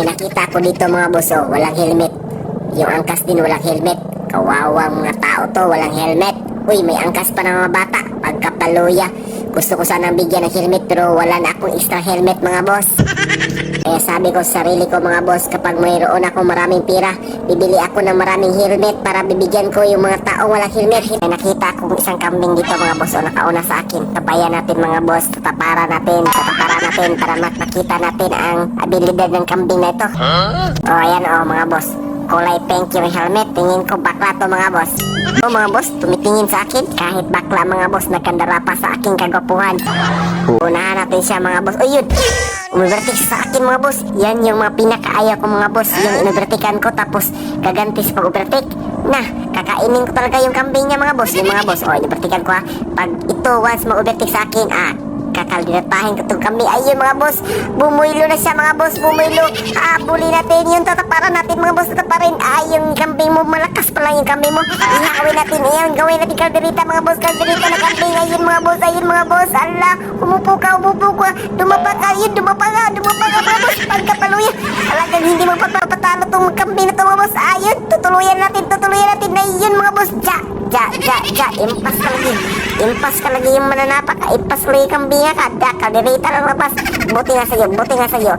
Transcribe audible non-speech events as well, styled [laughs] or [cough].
May nakita ko dito mga boss, oh, walang helmet. Yung angkas din walang helmet. Kawawang mga tao to, walang helmet. Uy, may angkas pa ng mga bata. Pagkapaluya. Gusto ko sanang bigyan ng helmet pero wala na akong extra helmet mga boss. [laughs] Kaya sabi ko sa sarili ko mga boss, kapag mayroon ako maraming pira, bibili ako ng maraming helmet para bibigyan ko yung mga taong walang helmet. May nakita akong isang kambing dito mga boss o nakauna sa akin. Tabayan natin mga boss, tatapara natin, tatapara natin para mak- makita natin ang abilidad ng kambing na ito. O ayan o mga boss, kulay pink yung helmet, tingin ko bakla to mga boss. O mga boss, tumitingin sa akin, kahit bakla mga boss, nagkandara pa sa aking kagwapuhan. Unahan natin siya mga boss. O yun, umibertik sa akin mga boss. Yan yung mga pinakaayaw ko mga boss. Yung inubertikan ko tapos gaganti sa pag-ubertik. Nah, kakainin ko talaga yung kambing niya mga boss. Yung mga boss, o inubertikan ko ha. Pag ito once mag-ubertik sa akin, ah, kakaldinatahin ko itong kambing. Ayun mga boss, bumuylo na siya mga boss, bumuylo. Habulin natin yung tataparan natin mga boss, tataparin. Ah, yung mo, malakas pa lang yung kambing mo. Ihawin natin, iyan, gawin natin kalderita mga boss, kalderita na kambing. Ayun mga boss, ayun mga boss. Allah, umupo ka, umupo ka. Dumapa ka, yun, dumapa ka, dumapa ka mga boss. Pagkapaluya, talagang hindi magpapatalo tong kambing na to mga boss. Ayun, ja. Impas ka lagi. Impas ka lagi yung mananapak. Impas lagi kambing ka. Da, kalderita na labas. Buti nga sa'yo, buti nga sa'yo.